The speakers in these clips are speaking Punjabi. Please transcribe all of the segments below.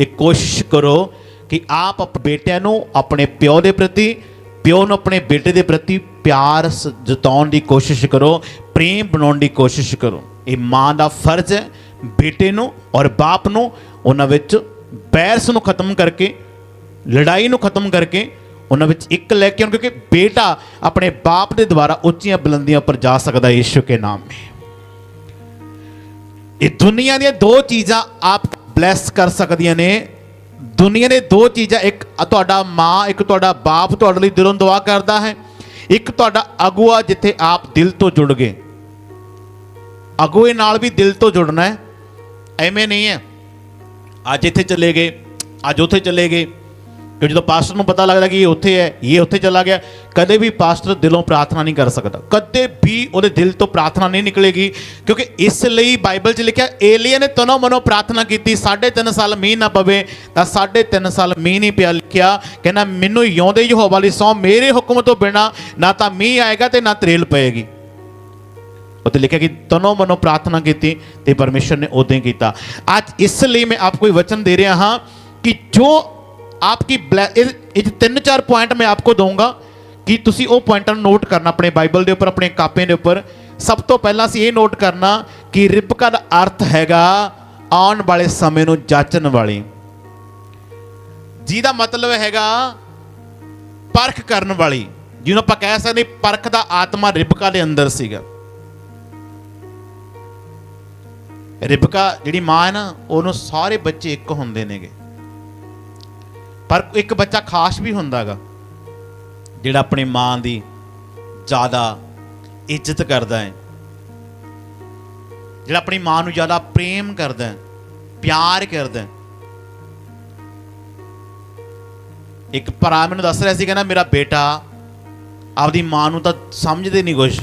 ਇਹ ਕੋਸ਼ਿਸ਼ ਕਰੋ ਕਿ ਆਪ ਬੇਟਿਆਂ ਨੂੰ ਆਪਣੇ ਪਿਓ ਦੇ ਪ੍ਰਤੀ, ਪਿਓ ਨੂੰ ਆਪਣੇ ਬੇਟੇ ਦੇ ਪ੍ਰਤੀ ਪਿਆਰ ਜਤਾਉਣ ਦੀ ਕੋਸ਼ਿਸ਼ ਕਰੋ, ਪ੍ਰੇਮ ਬਣਾਉਣ ਦੀ ਕੋਸ਼ਿਸ਼ ਕਰੋ। ਇਹ ਮਾਂ ਦਾ ਫਰਜ਼ ਹੈ, ਬੇਟੇ ਨੂੰ ਔਰ ਬਾਪ ਨੂੰ ਉਹਨਾਂ ਵਿੱਚ ਬੈਰਸ ਨੂੰ ਖਤਮ ਕਰਕੇ, ਲੜਾਈ ਨੂੰ ਖਤਮ ਕਰਕੇ ਉਹਨਾਂ ਵਿੱਚ ਇੱਕ ਲੈ ਕੇ ਆਉਣ, ਕਿਉਂਕਿ ਬੇਟਾ ਆਪਣੇ ਬਾਪ ਦੇ ਦੁਆਰਾ ਉੱਚੀਆਂ ਬੁਲੰਦੀਆਂ ਉੱਪਰ ਜਾ ਸਕਦਾ ਹੈ ਕੇ ਨਾਮ में ਇਹ ਦੁਨੀਆ ਦੀਆਂ ਦੋ ਚੀਜ਼ਾਂ ਆਪ ਬਲੈਸ ਕਰ ਸਕਦੀਆਂ ਨੇ। ਦੁਨੀਆ ਦੇ ਦੋ ਚੀਜ਼ਾਂ, ਇੱਕ ਤੁਹਾਡਾ ਮਾਂ, ਇੱਕ ਤੁਹਾਡਾ ਬਾਪ ਤੁਹਾਡੇ ਲਈ ਦਿਲੋਂ ਦੁਆ ਕਰਦਾ ਹੈ। ਇੱਕ ਤੁਹਾਡਾ ਅਗੂਆ ਜਿੱਥੇ ਆਪ ਦਿਲ ਤੋਂ ਜੁੜ ਗਏ। ਅਗੂਏ ਨਾਲ ਵੀ ਦਿਲ ਤੋਂ ਜੁੜਨਾ ਹੈ। ਐਵੇਂ ਨਹੀਂ ਹੈ। ਅੱਜ ਇੱਥੇ ਚਲੇ ਗਏ, ਅੱਜ ਉੱਥੇ ਚਲੇ ਗਏ। ਕਿ ਜਦੋਂ ਪਾਸਟਰ ਨੂੰ ਪਤਾ ਲੱਗਦਾ ਕਿ ਇਹ ਉੱਥੇ ਹੈ ਇਹ ਉੱਥੇ ਚਲਾ ਗਿਆ ਕਦੇ ਵੀ ਪਾਸਟਰ ਦਿਲੋਂ ਪ੍ਰਾਰਥਨਾ ਨਹੀਂ ਕਰ ਸਕਦਾ ਕਦੇ ਵੀ ਉਹਦੇ ਦਿਲ ਤੋਂ ਪ੍ਰਾਰਥਨਾ ਨਹੀਂ ਨਿਕਲੇਗੀ ਕਿਉਂਕਿ ਇਸ ਲਈ ਬਾਈਬਲ 'ਚ ਲਿਖਿਆ ਏਲੀਆ ਨੇ ਤਨੋ ਮਨੋ ਪ੍ਰਾਰਥਨਾ ਕੀਤੀ 3.5 ਸਾਲ ਮੀਂਹ ਨਾ ਪਵੇ ਤਾਂ 3.5 ਸਾਲ ਮੀਂਹ ਨਹੀਂ ਪਿਆ ਲਿਖਿਆ ਕਹਿੰਦਾ ਮੈਨੂੰ ਯੋਂਦੇ ਯਹੋਵਾ ਲਈ ਸੌ ਮੇਰੇ ਹੁਕਮ ਤੋਂ ਬਿਨਾ ਨਾ ਤਾਂ ਮੀਂਹ ਆਏਗਾ ਤੇ ਨਾ ਤਰੇਲ ਪਏਗੀ ਉੱਤੇ ਲਿਖਿਆ ਕਿ ਤਨੋ ਮਨੋ ਪ੍ਰਾਰਥਨਾ ਕੀਤੀ ਤੇ ਪਰਮੇਸ਼ਰ ਨੇ ਉਦੋਂ ਹੀ ਕੀਤਾ ਅੱਜ ਇਸ ਲਈ ਮੈਂ ਆਪ ਕੋਈ ਵਚਨ ਦੇ ਰਿਹਾ ਹਾਂ ਕਿ ਜੋ ਆਪਕੀ ਬਲੈ- ਇਹ ਇਹ 'ਚ ਤਿੰਨ ਚਾਰ ਪੁਆਇੰਟ ਮੈਂ ਆਪਕੋ ਦਊਂਗਾ ਕਿ ਤੁਸੀਂ ਉਹ ਪੁਆਇੰਟਾਂ ਨੂੰ ਨੋਟ ਕਰਨਾ ਆਪਣੇ ਬਾਈਬਲ ਦੇ ਉੱਪਰ ਆਪਣੇ ਕਾਪੇ ਦੇ ਉੱਪਰ ਸਭ ਤੋਂ ਪਹਿਲਾਂ ਅਸੀਂ ਇਹ ਨੋਟ ਕਰਨਾ ਕਿ ਰਿਬਕਾ ਦਾ ਅਰਥ ਹੈਗਾ ਆਉਣ ਵਾਲੇ ਸਮੇਂ ਨੂੰ ਜਾਚਣ ਵਾਲੀ ਜਿਹਦਾ ਮਤਲਬ ਹੈਗਾ ਪਰਖ ਕਰਨ ਵਾਲੀ ਜਿਹਨੂੰ ਆਪਾਂ ਕਹਿ ਸਕਦੇ ਪਰਖ ਦਾ ਆਤਮਾ ਰਿਬਕਾ ਦੇ ਅੰਦਰ ਸੀਗਾ ਰਿਬਕਾ ਜਿਹੜੀ ਮਾਂ ਹੈ ਨਾ ਉਹਨੂੰ ਸਾਰੇ ਬੱਚੇ ਇੱਕ ਹੁੰਦੇ ਨੇਗੇ ਪਰ ਇੱਕ ਬੱਚਾ ਖਾਸ ਵੀ ਹੁੰਦਾਗਾ, ਜਿਹੜਾ ਆਪਣੀ ਮਾਂ ਦੀ ਜ਼ਿਆਦਾ ਇੱਜ਼ਤ ਕਰਦਾ ਹੈ, ਜਿਹੜਾ ਆਪਣੀ ਮਾਂ ਨੂੰ ਜ਼ਿਆਦਾ ਪ੍ਰੇਮ ਕਰਦਾ ਹੈ, ਪਿਆਰ ਕਰਦਾ ਹੈ। ਇੱਕ ਭਰਾ ਮੈਨੂੰ ਦੱਸ ਰਿਹਾ ਸੀ, ਕਹਿੰਦਾ ਮੇਰਾ ਬੇਟਾ ਆਪਦੀ ਮਾਂ ਨੂੰ ਤਾਂ ਸਮਝਦੇ ਨਹੀਂ ਕੁਛ।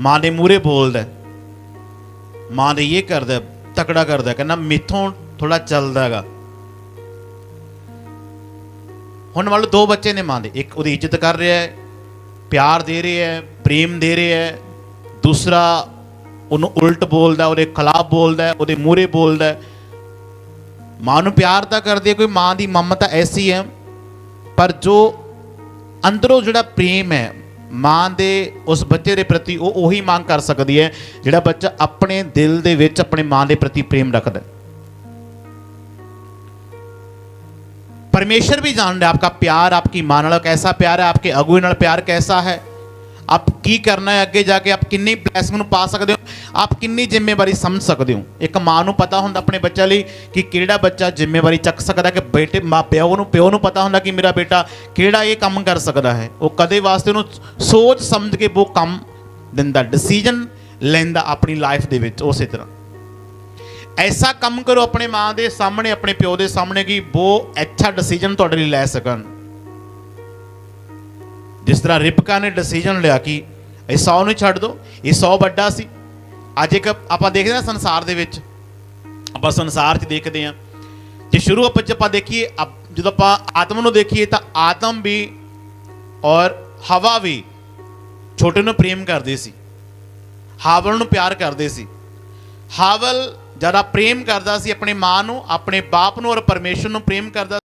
ਮਾਂ ਦੇ ਮੂਹਰੇ ਬੋਲਦਾ ਮਾਂ ਦੇ ਇਹ ਕਰਦਾ ਤਕੜਾ ਕਰਦਾ ਕਹਿੰਦਾ ਮੇਥੋਂ ਥੋੜਾ ਚੱਲਦਾ ਹੈਗਾ। ਹੁਣ ਮੰਨ ਲਓ ਦੋ ਬੱਚੇ ਨੇ ਮਾਂ ਦੇ ਇੱਕ ਉਹਦੀ ਇੱਜ਼ਤ ਕਰ ਰਿਹਾ ਹੈ, ਪਿਆਰ ਦੇ ਰਿਹਾ ਹੈ, ਪ੍ਰੇਮ ਦੇ ਰਿਹਾ ਹੈ। ਦੂਸਰਾ ਉਹਨੂੰ ਉਲਟ ਬੋਲਦਾ, ਉਹਦੇ ਖਿਲਾਫ ਬੋਲਦਾ ਉਹਦੇ ਮੂਹਰੇ ਬੋਲਦਾ ਮਾਂ ਨੂੰ ਪਿਆਰ ਤਾਂ ਕਰਦੀ ਹੈ, ਕੋਈ ਮਾਂ ਦੀ ਮਮਤਾ ਐਸੀ ਹੈ। ਪਰ ਜੋ ਅੰਦਰੋਂ ਜਿਹੜਾ ਪ੍ਰੇਮ ਹੈ, ਮਾਂ ਦੇ ਉਸ ਬੱਚੇ ਦੇ ਪ੍ਰਤੀ ਉਹ ਉਹੀ ਮੰਗ ਕਰ ਸਕਦੀ ਹੈ, ਜਿਹੜਾ ਬੱਚਾ ਆਪਣੇ ਦਿਲ ਦੇ ਵਿੱਚ, ਆਪਣੇ ਮਾਂ ਦੇ ਪ੍ਰਤੀ ਪ੍ਰੇਮ ਰੱਖਦਾ ਹੈ। ਪਰਮੇਸ਼ਰ ਵੀ ਜਾਣਦਾ ਆਪਕਾ ਪਿਆਰ ਆਪਕੀ ਮਾਂ ਨਾਲ ਕੈਸਾ ਪਿਆਰ ਹੈ ਆਪਕੇ ਅਗੂਏ ਨਾਲ ਪਿਆਰ ਕੈਸਾ ਹੈ ਆਪ ਕੀ ਕਰਨਾ ਹੈ ਅੱਗੇ ਜਾ ਕੇ ਆਪ ਕਿੰਨੀ ਬਲੇਸਿੰਗ ਨੂੰ ਪਾ ਸਕਦੇ ਹੋ ਆਪ ਕਿੰਨੀ ਜ਼ਿੰਮੇਵਾਰੀ ਸਮਝ ਸਕਦੇ ਹੋ ਇੱਕ ਮਾਂ ਨੂੰ ਪਤਾ ਹੁੰਦਾ ਆਪਣੇ ਬੱਚਾ ਲਈ ਕਿ ਕਿਹੜਾ ਬੱਚਾ ਜ਼ਿੰਮੇਵਾਰੀ ਚੱਕ ਸਕਦਾ ਕਿ ਬੇਟੇ ਮਾਂ ਪਿਓ ਨੂੰ ਪਿਓ ਨੂੰ ਪਤਾ ਹੁੰਦਾ ਕਿ ਮੇਰਾ ਬੇਟਾ ਕਿਹੜਾ ਇਹ ਕੰਮ ਕਰ ਸਕਦਾ ਹੈ ਉਹ ਕਦੇ ਵਾਸਤੇ ਉਹਨੂੰ ਸੋਚ ਸਮਝ ਕੇ ਉਹ ਕੰਮ ਦਿੰਦਾ ਡਿਸੀਜਨ ਲੈਂਦਾ ਆਪਣੀ ਲਾਈਫ ਦੇ ਵਿੱਚ ਉਸੇ ਤਰ੍ਹਾਂ ਐਸਾ ਕੰਮ ਕਰੋ ਆਪਣੇ ਮਾਂ ਦੇ ਸਾਹਮਣੇ, ਆਪਣੇ ਪਿਓ ਦੇ ਸਾਹਮਣੇ ਕਿ ਉਹ ਅੱਛਾ ਡਿਸੀਜਨ ਤੁਹਾਡੇ ਲਈ ਲੈ ਸਕਣ। ਜਿਸ ਤਰ੍ਹਾਂ ਰਿਪਕਾ ਨੇ ਡਿਸੀਜਨ ਲਿਆ ਕਿ ਇਹ 100 ਨੂੰ ਛੱਡ ਦਿਓ ਇਹ 100 ਵੱਡਾ ਸੀ। ਅੱਜ ਇੱਕ ਆਪਾਂ ਦੇਖਦੇ ਹਾਂ ਸੰਸਾਰ ਦੇ ਵਿੱਚ, ਆਪਾਂ ਸੰਸਾਰ 'ਚ ਦੇਖਦੇ ਹਾਂ। ਜੇ ਸ਼ੁਰੂ ਆਪਾਂ 'ਚ ਆਪਾਂ ਦੇਖੀਏ ਅਪ- ਜਦੋਂ ਆਪਾਂ ਆਤਮ ਨੂੰ ਦੇਖੀਏ ਤਾਂ ਆਤਮ ਵੀ ਔਰ ਹਵਾ ਵੀ ਛੋਟੇ ਨੂੰ ਪ੍ਰੇਮ ਕਰਦੇ ਸੀ। ਹਾਵਲ ਨੂੰ ਪਿਆਰ ਕਰਦੇ ਸੀ। ਹਾਵਲ ਜ਼ਿਆਦਾ ਪ੍ਰੇਮ ਕਰਦਾ ਸੀ, ਆਪਣੇ ਮਾਂ ਨੂੰ, ਆਪਣੇ ਬਾਪ ਨੂੰ ਔਰ ਪਰਮੇਸ਼ਰ ਨੂੰ ਪ੍ਰੇਮ ਕਰਦਾ